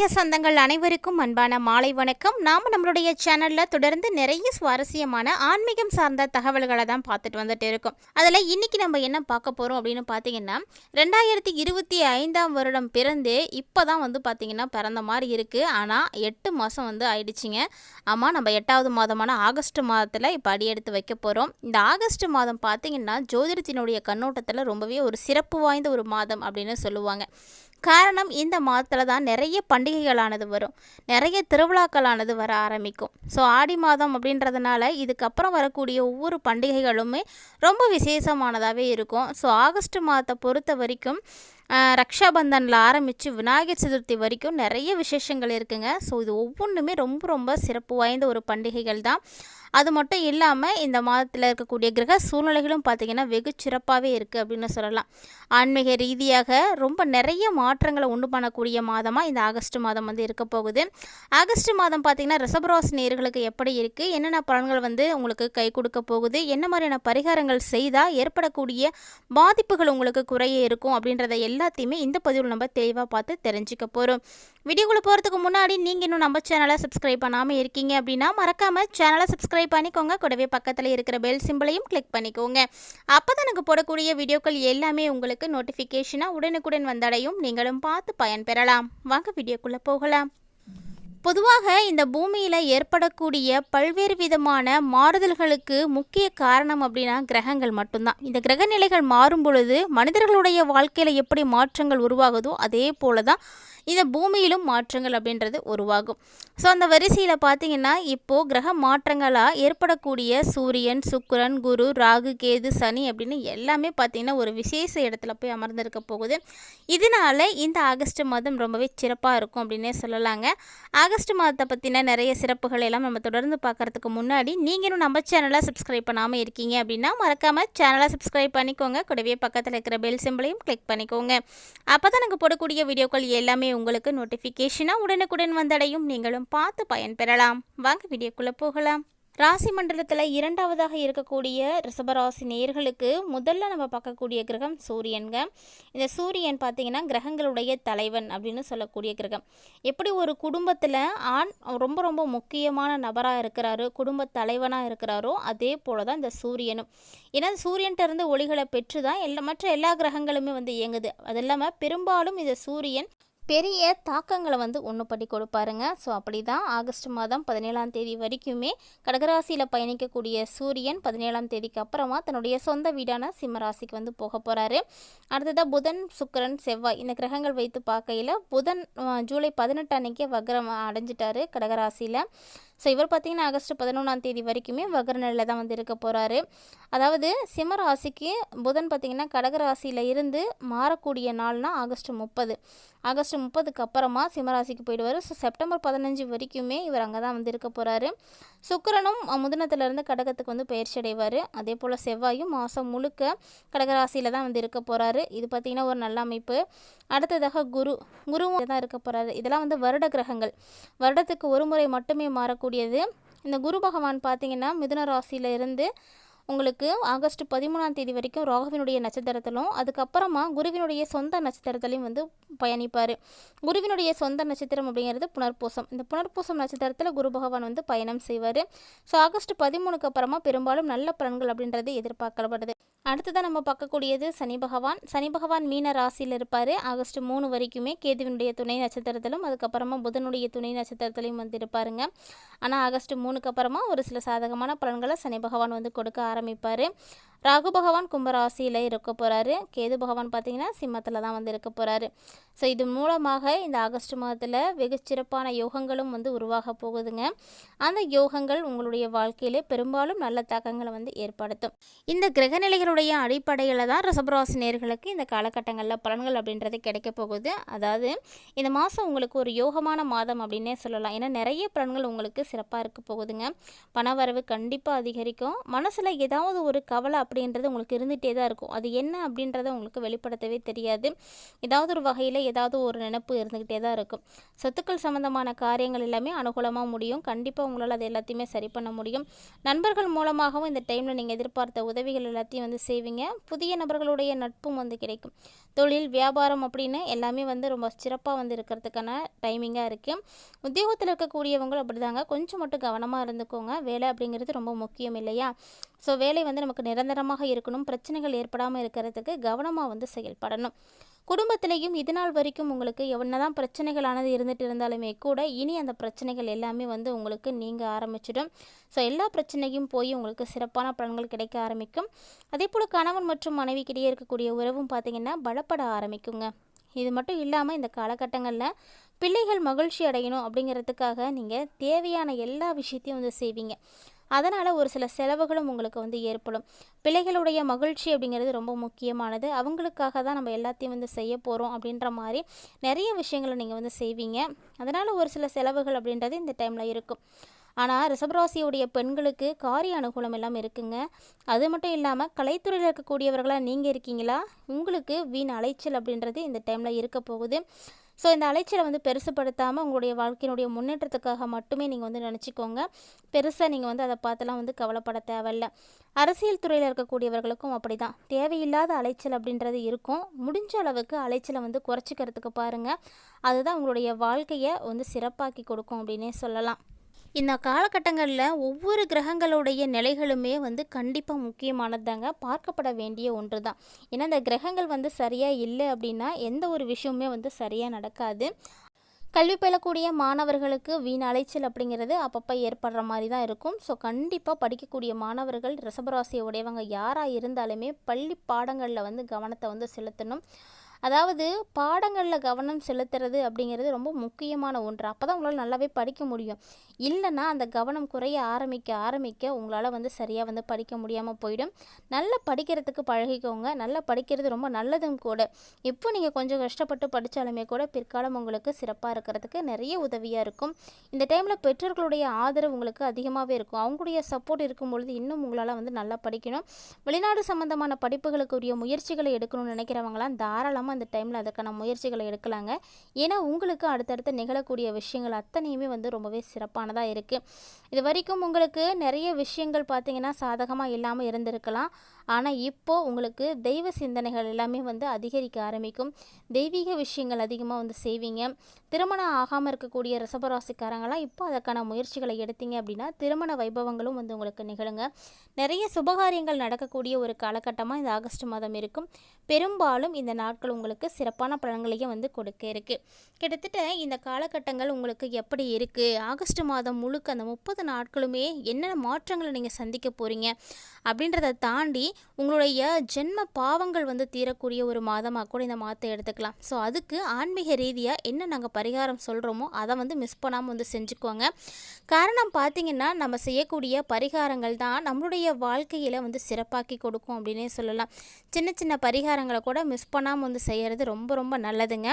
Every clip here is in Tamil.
ஆன்மீக சொந்தங்கள் அனைவருக்கும் அன்பான மாலை வணக்கம். நாம் நம்மளுடைய சேனலில் தொடர்ந்து நிறைய சுவாரஸ்யமான ஆன்மீகம் சார்ந்த தகவல்களை தான் பார்த்துட்டு வந்துட்டு இருக்கோம். அதில் இன்னைக்கு நம்ம என்ன பார்க்க போகிறோம் அப்படின்னு பார்த்தீங்கன்னா ரெண்டாயிரத்தி இருபத்தி ஐந்தாம் வருடம் பிறந்து இப்போ தான் வந்து பார்த்தீங்கன்னா பிறந்த மாதிரி இருக்குது ஆனால் எட்டு மாதம் வந்து ஆயிடுச்சுங்க. ஆமாம் நம்ம எட்டாவது மாதமான ஆகஸ்ட் மாதத்தில் இப்போ அடி எடுத்து வைக்க போகிறோம் இந்த ஆகஸ்ட் மாதம் பார்த்தீங்கன்னா ஜோதிடத்தினுடைய கண்ணோட்டத்தில் ரொம்பவே ஒரு சிறப்பு வாய்ந்த ஒரு மாதம் அப்படின்னு சொல்லுவாங்க. காரணம் இந்த மாதத்தில் தான் நிறைய பண்டிகைகளானது வரும். நிறைய திருவிழாக்களானது வர ஆரம்பிக்கும். ஸோ ஆடி மாதம் அப்படின்றதுனால இதுக்கப்புறம் வரக்கூடிய ஒவ்வொரு பண்டிகைகளுமே ரொம்ப விசேஷமானதாகவே இருக்கும். ஸோ ஆகஸ்ட் மாதத்தை பொறுத்த வரைக்கும் ரக்ஷாபந்தனில் ஆரம்பித்து விநாயகர் சதுர்த்தி வரைக்கும் நிறைய விசேஷங்கள் இருக்குங்க. ஸோ இது ஒவ்வொன்றுமே ரொம்ப ரொம்ப சிறப்பு வாய்ந்த ஒரு பண்டிகைகள் தான். அது மட்டும் இல்லாமல் இந்த மாதத்தில் இருக்கக்கூடிய கிரக சூழ்நிலைகளும் பார்த்திங்கன்னா வெகு சிறப்பாகவே இருக்குது அப்படின்னு சொல்லலாம். ஆன்மீக ரீதியாக ரொம்ப நிறைய மாற்றங்களை உண்டு பண்ணக்கூடிய மாதமாக இந்த ஆகஸ்ட் மாதம் வந்து இருக்க போகுது. ஆகஸ்ட் மாதம் பார்த்திங்கன்னா ரிசபராசி நேர்களுக்கு எப்படி இருக்குது என்னென்ன பலன்கள் வந்து உங்களுக்கு கை கொடுக்க போகுது? என்ன மாதிரியான பரிகாரங்கள் செய்தால் ஏற்படக்கூடிய பாதிப்புகள் உங்களுக்கு குறைய இருக்கும் அப்படின்றத எல்லாத்தையுமே இந்த பதிவில் நம்ம தெளிவாக பார்த்து தெரிஞ்சுக்க போகிறோம் வீடியோக்குள்ளே போகிறதுக்கு முன்னாடி நீங்கள் இன்னும் நம்ம சேனலை சப்ஸ்கிரைப் பண்ணாமல் இருக்கீங்க அப்படின்னா மறக்காமல் சேனலை சப்ஸ்கிரைப் பண்ணிக்கோங்க. கூடவே பக்கத்தில் இருக்கிற பெல் சிம்பிளையும் கிளிக் பண்ணிக்கோங்க. அப்போ தான் எனக்கு போடக்கூடிய வீடியோக்கள் எல்லாமே உங்களுக்கு நோட்டிஃபிகேஷனாக உடனுக்குடன் வந்தடையும். நீங்களும் பார்த்து பயன்பெறலாம் வாங்க வீடியோக்குள்ளே போகலாம். பொதுவாக இந்த பூமியில் ஏற்படக்கூடிய பல்வேறு விதமான மாறுதல்களுக்கு முக்கிய காரணம் அப்படின்னா கிரகங்கள் மட்டும்தான். இந்த கிரக நிலைகள் மாறும் பொழுது மனிதர்களுடைய வாழ்க்கையில் எப்படி மாற்றங்கள் உருவாகுதோ அதே போல தான் இந்த பூமியிலும் மாற்றங்கள் அப்படின்றது உருவாகும். ஸோ அந்த வரிசையில் பார்த்தீங்கன்னா இப்போது கிரக மாற்றங்களாக ஏற்படக்கூடிய சூரியன் சுக்கரன் குரு ராகு கேது சனி அப்படின்னு எல்லாமே பார்த்திங்கன்னா ஒரு விசேஷ இடத்துல போய் அமர்ந்திருக்க போகுது. இதனால இந்த ஆகஸ்ட் மாதம் ரொம்பவே சிறப்பாக இருக்கும் அப்படின்னே சொல்லலாங்க. ஆகஸ்ட் மாதத்தை பற்றின நிறைய சிறப்புகள் எல்லாம் நம்ம தொடர்ந்து பார்க்கறதுக்கு முன்னாடி நீங்களும் நம்ம சேனலை சப்ஸ்கிரைப் பண்ணாமல் இருக்கீங்க அப்படின்னா மறக்காமல் சேனலை சப்ஸ்கிரைப் பண்ணிக்கோங்க. கூடவே பக்கத்தில் இருக்கிற பெல் சிம்பிளையும் கிளிக் பண்ணிக்கோங்க. அப்போ தான் நாங்கள் போடக்கூடிய வீடியோக்கள் எல்லாமே உங்களுக்கு நோட்டிஃபிகேஷனாக உடனுக்குடன் வந்தடையும். நீங்களும் பார்த்து பயன்பெறலாம். வாங்க வீடியோக்குள்ளே போகலாம். ராசி மண்டலத்தில் இரண்டாவதாக இருக்கக்கூடிய ரிஷபராசி நேயர்களுக்கு முதல்ல நம்ம பார்க்கக்கூடிய கிரகம் சூரியன்க இந்த சூரியன் பார்த்தீங்கன்னா கிரகங்களுடைய தலைவன் அப்படின்னு சொல்லக்கூடிய கிரகம். எப்படி ஒரு குடும்பத்தில் ஆண் ரொம்ப ரொம்ப முக்கியமான நபராக இருக்கிறாரு குடும்ப தலைவனாக இருக்கிறாரோ அதே போல தான் இந்த சூரியனும். ஏன்னா சூரியன்ட்ட இருந்து ஒளிகளை பெற்று தான் எல்லா மற்ற எல்லா கிரகங்களுமே வந்து இயங்குது. அது இல்லாமல் பெரும்பாலும் இந்த சூரியன் பெரிய தாக்கங்களை வந்து ஒன்றுப்படி கொடுப்பாருங்க. ஸோ அப்படி தான் ஆகஸ்ட் மாதம் பதினேழாம் தேதி வரைக்குமே கடகராசியில் பயணிக்கக்கூடிய சூரியன் பதினேழாம் தேதிக்கு அப்புறமா தன்னுடைய சொந்த வீடான சிம்மராசிக்கு வந்து போக போகிறாரு அடுத்ததாக புதன் சுக்கிரன் செவ்வாய் இந்த கிரகங்கள் வைத்து பார்க்கையில் புதன் ஜூலை பதினெட்டு அன்னைக்கே வக்ரம் அடைஞ்சிட்டாரு கடகராசியில். ஸோ இவர் பார்த்தீங்கன்னா ஆகஸ்ட் பதினொன்றாம் தேதி வரைக்குமே வக்ர நிலையில் தான் வந்து இருக்க போகிறாரு அதாவது சிம்ம ராசிக்கு புதன் பார்த்தீங்கன்னா கடகராசியில் இருந்து மாறக்கூடிய நாள்னால் ஆகஸ்ட் முப்பது. ஆகஸ்ட் முப்பதுக்கு அப்புறமா சிம்மராசிக்கு போயிடுவார். ஸோ செப்டம்பர் பதினஞ்சு வரைக்குமே இவர் அங்கே தான் வந்து இருக்க போகிறாரு சுக்கரனும் முதனத்திலிருந்து கடகத்துக்கு வந்து பயிற்சி அடைவார். அதே போல் செவ்வாயும் மாதம் முழுக்க கடகராசியில் தான் வந்து இருக்க போகிறாரு இது பார்த்திங்கன்னா ஒரு நல்ல அமைப்பு. அடுத்ததாக குரு. குருவும் தான் இருக்க போகிறாரு இதெல்லாம் வந்து வருட கிரகங்கள். வருடத்துக்கு ஒரு முறை மட்டுமே இருக்கக்கூடியது இந்த குரு பகவான் பார்த்தீங்கன்னா மிதுன ராசியில் இருந்து உங்களுக்கு ஆகஸ்ட் பதிமூணாம் தேதி வரைக்கும் ராகுவினுடைய நட்சத்திரத்திலும் அதுக்கப்புறமா குருவினுடைய சொந்த நட்சத்திரத்திலையும் வந்து பயணிப்பார். குருவினுடைய சொந்த நட்சத்திரம் அப்படிங்கிறது புனர்பூசம். இந்த புனர்பூசம் நட்சத்திரத்தில் குரு பகவான் வந்து பயணம் செய்வார். ஸோ ஆகஸ்ட் பதிமூணுக்கு அப்புறமா பெரும்பாலும் நல்ல பலன்கள் அப்படின்றது எதிர்பார்க்கப்படுது. அடுத்ததாக நம்ம பார்க்கக்கூடியது சனி பகவான். சனி பகவான் மீன ராசியில் இருப்பார். ஆகஸ்ட் மூணு வரைக்குமே கேதுவினுடைய துணை நட்சத்திரத்திலும் அதுக்கப்புறமா புதனுடைய துணை நட்சத்திரத்திலையும் வந்து இருப்பாருங்க. ஆனால் ஆகஸ்ட் மூணுக்கு அப்புறமா ஒரு சில சாதகமான பலன்களை சனி பகவான் வந்து கொடுக்க ஆரம்பிப்பார். ராகு பகவான் கும்பராசியில் இருக்க போகிறாரு கேது பகவான் பார்த்திங்கன்னா சிம்மத்தில் தான் வந்து இருக்க போகிறாரு ஸோ இது மூலமாக இந்த ஆகஸ்ட் மாதத்தில் வெகு சிறப்பான யோகங்களும் வந்து உருவாக போகுதுங்க. அந்த யோகங்கள் உங்களுடைய வாழ்க்கையிலே பெரும்பாலும் நல்ல தாக்கங்களை வந்து ஏற்படுத்தும். இந்த கிரகநிலைகளுடைய அடிப்படையில் தான் ரசபராசி நேர்களுக்கு இந்த காலகட்டங்களில் பலன்கள் அப்படின்றது கிடைக்க போகுது. அதாவது இந்த மாதம் உங்களுக்கு ஒரு யோகமான மாதம் அப்படின்னே சொல்லலாம். ஏன்னா நிறைய பலன்கள் உங்களுக்கு சிறப்பாக இருக்க போகுதுங்க. பணவரவு கண்டிப்பாக அதிகரிக்கும். மனசில் ஏதாவது ஒரு கவலை அப்படின்றது உங்களுக்கு இருந்துகிட்டே தான் இருக்கும். அது என்ன அப்படின்றத உங்களுக்கு வெளிப்படுத்தவே தெரியாது. ஏதாவது ஒரு வகையில் ஏதாவது ஒரு நினப்பு இருந்துக்கிட்டே தான் இருக்கும். சொத்துக்கள் சம்மந்தமான காரியங்கள் எல்லாமே அனுகூலமாக முடியும். கண்டிப்பாக உங்களால் அது எல்லாத்தையுமே சரி பண்ண முடியும். நண்பர்கள் மூலமாகவும் இந்த டைமில் நீங்கள் எதிர்பார்த்த உதவிகள் எல்லாத்தையும் வந்து வந்து செய்வீங்க. புதிய நபர்களுடைய நட்பும் வந்து கிடைக்கும். தொழில் வியாபாரம் அப்படின்னு எல்லாமே வந்து ரொம்ப சிறப்பாக வந்து இருக்கிறதுக்கான டைமிங்காக இருக்குது உத்தியோகத்தில் இருக்கக்கூடியவங்களும் அப்படிதாங்க. கொஞ்சம் மட்டும் கவனமாக இருந்துக்கோங்க. வேலை அப்படிங்கிறது ரொம்ப முக்கியம் இல்லையா? ஸோ வேலை வந்து நமக்கு நிரந்தரமாக இருக்கணும். பிரச்சனைகள் ஏற்படாமல் இருக்கிறதுக்கு கவனமாக வந்து செயல்படணும். குடும்பத்திலையும் இது நாள் வரைக்கும் உங்களுக்கு என்னதான் பிரச்சனைகளானது இருந்துட்டு இருந்தாலுமே கூட இனி அந்த பிரச்சனைகள் எல்லாமே வந்து உங்களுக்கு நீங்க ஆரம்பிச்சிடும். ஸோ எல்லா பிரச்சனையும் போய் உங்களுக்கு சிறப்பான பலன்கள் கிடைக்க ஆரம்பிக்கும். அதே போல் கணவன் மற்றும் மனைவிக்கிடையே இருக்கக்கூடிய உறவும் பார்த்தீங்கன்னா பலப்பட ஆரம்பிக்குங்க. இது மட்டும் இல்லாமல் இந்த காலகட்டங்களில் பிள்ளைகள் மகிழ்ச்சி அடையணும் அப்படிங்கிறதுக்காக நீங்கள் தேவையான எல்லா விஷயத்தையும் வந்து செய்வீங்க. அதனால் ஒரு சில செலவுகளும் உங்களுக்கு வந்து ஏற்படும். பிள்ளைகளுடைய மகிழ்ச்சி அப்படிங்கிறது ரொம்ப முக்கியமானது. அவங்களுக்காக தான் நம்ம எல்லாத்தையும் வந்து செய்ய போகிறோம் அப்படின்ற மாதிரி நிறைய விஷயங்களை நீங்கள் வந்து செய்வீங்க. அதனால் ஒரு சில செலவுகள் அப்படின்றது இந்த டைமில் இருக்கும். ஆனால் ரிஷபராசியுடைய பெண்களுக்கு காரிய அனுகூலம் எல்லாம் இருக்குங்க. அது மட்டும் இல்லாமல் கலைத்துறையில் இருக்கக்கூடியவர்களாக நீங்கள் இருக்கீங்களா? உங்களுக்கு வீண் அலைச்சல் அப்படின்றது இந்த டைமில் இருக்க போகுது. ஸோ இந்த அலைச்சலை வந்து பெருசுப்படுத்தாமல் உங்களுடைய வாழ்க்கையினுடைய முன்னேற்றத்துக்காக மட்டுமே நீங்கள் வந்து நினச்சிக்கோங்க. பெருசாக நீங்கள் வந்து அதை பார்த்துலாம் வந்து கவலைப்பட தேவையில்ல. அரசியல் துறையில் இருக்கக்கூடியவர்களுக்கும் அப்படி தான் தேவையில்லாத அலைச்சல் அப்படின்றது இருக்கும். முடிஞ்ச அளவுக்கு அலைச்சலை வந்து குறைச்சிக்கிறதுக்கு பாருங்கள் அதுதான் உங்களுடைய வாழ்க்கையை வந்து சிறப்பாக்கி கொடுக்கும் அப்படின்னே சொல்லலாம். இந்த காலகட்டங்களில் ஒவ்வொரு கிரகங்களுடைய நிலைகளுமே வந்து கண்டிப்பாக முக்கியமானதாங்க. பார்க்கப்பட வேண்டிய ஒன்று தான் ஏன்னா இந்த கிரகங்கள் வந்து சரியாக இல்லை அப்படின்னா எந்த ஒரு விஷயமுமே வந்து சரியாக நடக்காது. கல்வி பயிலக்கூடிய மாணவர்களுக்கு வீண் அலைச்சல் அப்படிங்கிறது அப்பப்போ ஏற்படுற மாதிரி தான் இருக்கும். ஸோ கண்டிப்பாக படிக்கக்கூடிய மாணவர்கள் ரிசபராசியை உடையவங்க யாராக இருந்தாலுமே பள்ளி பாடங்களில் வந்து கவனத்தை வந்து செலுத்தணும். அதாவது பாடங்களில் கவனம் செலுத்துறது அப்படிங்கிறது ரொம்ப முக்கியமான ஒன்று. அப்போ தான் உங்களால் நல்லாவே படிக்க முடியும். இல்லைன்னா அந்த கவனம் குறைய ஆரம்பிக்க ஆரம்பிக்க உங்களால் வந்து சரியாக வந்து படிக்க முடியாமல் போயிடும். நல்லா படிக்கிறதுக்கு பழகிக்கோங்க. நல்லா படிக்கிறது ரொம்ப நல்லதும் கூட. இப்போ நீங்கள் கொஞ்சம் கஷ்டப்பட்டு படித்தாலுமே கூட பிற்காலம் உங்களுக்கு சிறப்பாக இருக்கிறதுக்கு நிறைய உதவியாக இருக்கும். இந்த டைமில் பெற்றோர்களுடைய ஆதரவு உங்களுக்கு அதிகமாகவே இருக்கும். அவங்களுடைய சப்போர்ட் இருக்கும் பொழுது இன்னும் உங்களால் வந்து நல்லா படிக்கணும். வெளிநாடு சம்மந்தமான படிப்புகளுக்குரிய முயற்சிகளை எடுக்கணும்னு நினைக்கிறவங்களாம் தாராளமாக அந்த டைமில் அதுக்கான முயற்சிகளை எடுக்கலாங்க. ஏன்னா உங்களுக்கு அடுத்தடுத்து நிகழக்கூடிய விஷயங்கள் அத்தனையுமே வந்து ரொம்பவே சிறப்பானதாக இருக்குது இது வரைக்கும் உங்களுக்கு நிறைய விஷயங்கள் பார்த்தீங்கன்னா சாதகமாக இல்லாமல் இருந்திருக்கலாம். ஆனால் இப்போது உங்களுக்கு தெய்வ சிந்தனைகள் எல்லாமே வந்து அதிகரிக்க ஆரம்பிக்கும். தெய்வீக விஷயங்கள் அதிகமாக வந்து செய்வீங்க. திருமணம் ஆகாமல் இருக்கக்கூடிய ரசபராசிக்காரங்களாம் இப்போ அதற்கான முயற்சிகளை எடுத்தீங்க அப்படின்னா திருமண வைபவங்களும் வந்து உங்களுக்கு நிகழுங்க. நிறைய சுபகாரியங்கள் நடக்கக்கூடிய ஒரு காலகட்டமாக இந்த ஆகஸ்ட் மாதம் இருக்கும். பெரும்பாலும் இந்த நாட்கள் உங்களுக்கு சிறப்பான பலன்களையும் வந்து கொடுக்க இருக்குது கிட்டத்தட்ட இந்த காலகட்டங்கள் உங்களுக்கு எப்படி இருக்குது ஆகஸ்ட் மாதம் முழுக்க அந்த முப்பது நாட்களுமே என்னென்ன மாற்றங்களை நீங்கள் சந்திக்க போகிறீங்க அப்படின்றத தாண்டி உங்களுடைய ஜென்ம பாவங்கள் வந்து தீரக்கூடிய ஒரு மாதமாக கூட இந்த மாதத்தை எடுத்துக்கலாம். ஸோ அதுக்கு ஆன்மீக ரீதியாக என்ன நாங்கள் பரிகாரம் சொல்கிறோமோ அதை வந்து மிஸ் பண்ணாமல் வந்து செஞ்சுக்கோங்க. காரணம் பார்த்திங்கன்னா நம்ம செய்யக்கூடிய பரிகாரங்கள் தான் நம்மளுடைய வாழ்க்கையில் வந்து சிறப்பாக்கி கொடுக்கும் அப்படின்னே சொல்லலாம். சின்ன சின்ன பரிகாரங்களை கூட மிஸ் பண்ணாமல் வந்து செய்கிறது ரொம்ப ரொம்ப நல்லதுங்க.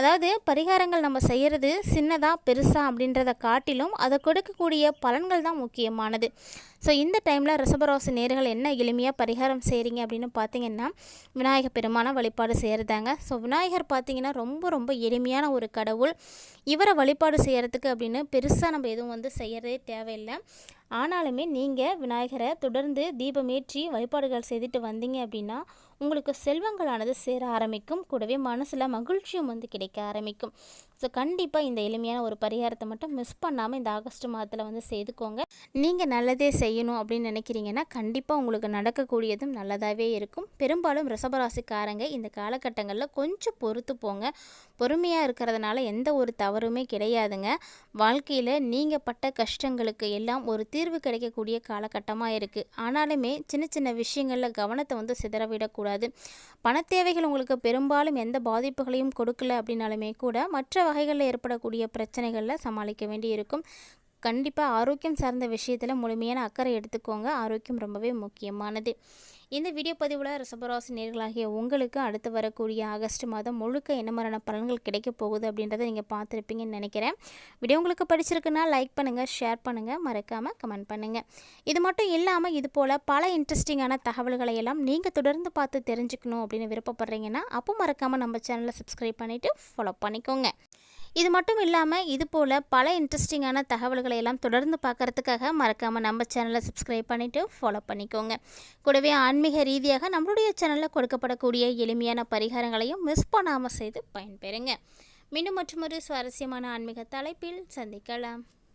அதாவது பரிகாரங்கள் நம்ம செய்கிறது சின்னதாக பெருசாக அப்படின்றத காட்டிலும் அதை கொடுக்கக்கூடிய பலன்கள் தான் முக்கியமானது. ஸோ இந்த டைமில் ரிஷபராசி நேர்கள் என்ன எளிமையாக பரிகாரம் செய்கிறீங்க அப்படின்னு பார்த்தீங்கன்னா விநாயகர் பெருமான வழிபாடு செய்கிறதாங்க ஸோ விநாயகர் பார்த்தீங்கன்னா ரொம்ப ரொம்ப எளிமையான ஒரு கடவுள். இவரை வழிபாடு செய்கிறதுக்கு அப்படின்னு பெருசாக நம்ம எதுவும் வந்து செய்கிறதே தேவையில்லை. ஆனாலுமே நீங்கள் விநாயகரை தொடர்ந்து தீபமேற்றி வழிபாடுகள் செய்துட்டு வந்தீங்க அப்படின்னா உங்களுக்கு செல்வங்களானது சேர ஆரம்பிக்கும். கூடவே மனசில் மகிழ்ச்சியும் வந்து கிடைக்க ஆரம்பிக்கும். ஸோ கண்டிப்பாக இந்த எளிமையான ஒரு பரிகாரத்தை மட்டும் மிஸ் பண்ணாமல் இந்த ஆகஸ்ட் மாதத்தில் வந்து செய்துக்கோங்க. நீங்கள் நல்லதே செய்யணும் அப்படின்னு நினைக்கிறீங்கன்னா கண்டிப்பாக உங்களுக்கு நடக்கக்கூடியதும் நல்லதாகவே இருக்கும். பெரும்பாலும் ரிஷபராசிக்காரங்க இந்த காலகட்டங்களில் கொஞ்சம் பொறுத்து போங்க. பொறுமையாக இருக்கிறதுனால எந்த ஒரு தவறுமே கிடையாதுங்க. வாழ்க்கையில் நீங்கள் பட்ட கஷ்டங்களுக்கு எல்லாம் ஒரு தீர்வு கிடைக்கக்கூடிய காலகட்டமாக இருக்குது ஆனாலுமே சின்ன சின்ன விஷயங்களில் கவனத்தை வந்து சிதறவிடக்கூடாது பண தேவைகள் உங்களுக்கு பெரும்பாலும் எந்த பாதிப்புகளையும் கொடுக்கல அப்படின்னாலுமே கூட மற்ற வகைகளில் ஏற்படக்கூடிய பிரச்சனைகளில் சமாளிக்க வேண்டி இருக்கும் கண்டிப்பாக ஆரோக்கியம் சார்ந்த விஷயத்தில் முழுமையான அக்கறை எடுத்துக்கோங்க. ஆரோக்கியம் ரொம்பவே முக்கியமானது. இந்த வீடியோ பதிவில் ரிஷபராசி நேர்களாகிய உங்களுக்கு அடுத்து வரக்கூடிய ஆகஸ்ட் மாதம் முழுக்க என்ன மாதிரியான பலன்கள் கிடைக்க போகுது அப்படின்றத நீங்கள் பார்த்துருப்பீங்கன்னு நினைக்கிறேன். வீடியோ உங்களுக்கு படிச்சிருக்குன்னா லைக் பண்ணுங்கள் ஷேர் பண்ணுங்கள் மறக்காமல் கமெண்ட் பண்ணுங்கள் இது மட்டும் இல்லாமல் இது போல் பல இன்ட்ரெஸ்டிங்கான தகவல்களை எல்லாம் நீங்கள் தொடர்ந்து பார்த்து தெரிஞ்சுக்கணும் அப்படின்னு விருப்பப்படுறீங்கன்னா அப்போ மறக்காமல் நம்ம சேனலை சப்ஸ்கிரைப் பண்ணிவிட்டு ஃபாலோ பண்ணிக்கோங்க. இது மட்டும் இல்லாமல் இது போல் பல இன்ட்ரெஸ்டிங்கான தகவல்களை எல்லாம் தொடர்ந்து பார்க்கறதுக்காக மறக்காமல் நம்ம சேனலை சப்ஸ்கிரைப் பண்ணிவிட்டு ஃபாலோ பண்ணிக்கோங்க. கூடவே ஆன்மீக ரீதியாக நம்மளுடைய சேனலில் கொடுக்கப்படக்கூடிய எளிமையான பரிகாரங்களையும் மிஸ் பண்ணாமல் செய்து பயன்பெறுங்க. மீண்டும் மற்றொரு சுவாரஸ்யமான ஆன்மீக தலைப்பில் சந்திக்கலாம்.